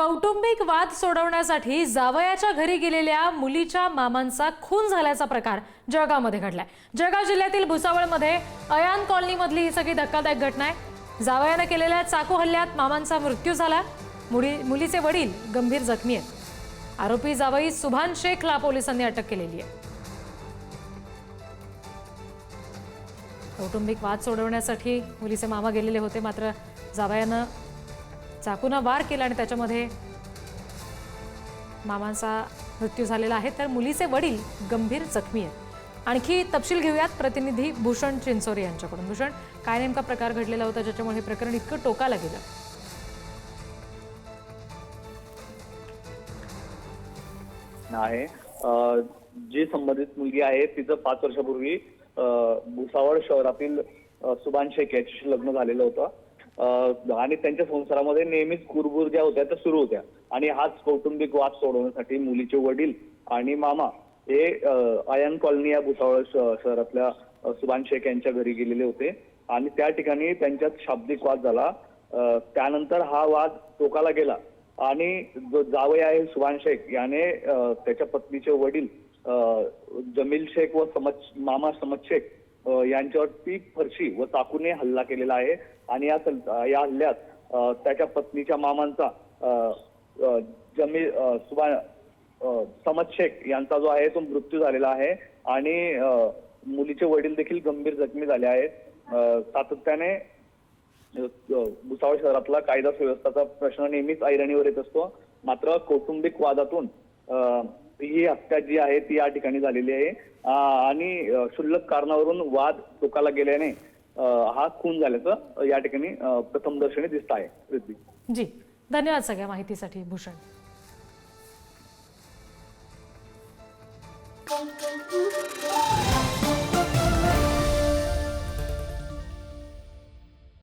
कौटुंबिक वाद सोडवण्यासाठी जावयाच्या घरी गेलेल्या मुलीच्या मामांचा खून झाल्याचा प्रकार जळगावमध्ये घडलाय. जळगाव जिल्ह्यातील भुसावळमध्ये अयान कॉलनीमधली ही सगळी धक्कादायक घटना आहे. जावयानं केलेल्या चाकू हल्ल्यात मामांचा मृत्यू झाला. मुली मुलीचे वडील गंभीर जखमी आहेत. आरोपी जावई सुभान शेखला पोलिसांनी अटक केलेली आहे. कौटुंबिक वाद सोडवण्यासाठी मुलीचे मामा गेलेले होते मात्र जावयानं चाकूनं वार केला आणि त्याच्यामध्ये मामांचा मृत्यू झालेला आहे. तर मुलीचे वडील गंभीर जखमी आहेत. आणखी तपशील घेऊयात. प्रतिनिधी भूषण चिंचोरे यांच्याकडून. भूषण काय नेमका प्रकार घडलेला होता? ज्याच्यामुळे हे प्रकरण इतकं टोकाला गेलं? आहे जी संबंधित मुलगी आहे तिचं पाच वर्षापूर्वी भुसावळ शहरातील सुभान शेख याच्याशी लग्न झालेलं होतं. आणि त्यांच्या संसारामध्ये नेहमीच कुरबुर ज्या होत्या त्या सुरू होत्या. आणि हाच कौटुंबिक वाद सोडवण्यासाठी मुलीचे वडील आणि मामा हे आयन कॉलनी या भुसावळ शहरातल्या सुभान शेख यांच्या घरी गेलेले होते. आणि त्या ठिकाणी त्यांच्यात शाब्दिक वाद झाला. त्यानंतर हा वाद टोकाला गेला. आणि जो जावई आहे सुभान शेख याने त्याच्या पत्नीचे वडील जमील शेख व समज मामा समज शेख यांच्यावर पीक फरशी व चाकूने हल्ला केलेला आहे. आणि या या हल्ल्यात त्याच्या पत्नीच्या मामांचा अ, अ, समद समज शेख यांचा जो आहे तो मृत्यू झालेला आहे. आणि मुलीचे वडील देखील गंभीर जखमी झाले आहेत. सातत्याने भुसावळ शहरातला कायदा सुव्यवस्थाचा प्रश्न नेहमीच ऐरणीवर येत असतो. मात्र कौटुंबिक वादातून ही हत्या जी आहे ती या ठिकाणी झालेली आहे आणि क्षुल्लक कारणावरून वाद टोकाला गेल्याने हा खून झाल्याचं या ठिकाणी प्रथमदर्शनी दिसत आहे पृथ्वी जी धन्यवाद सगळ्या माहितीसाठी भूषण Thank you.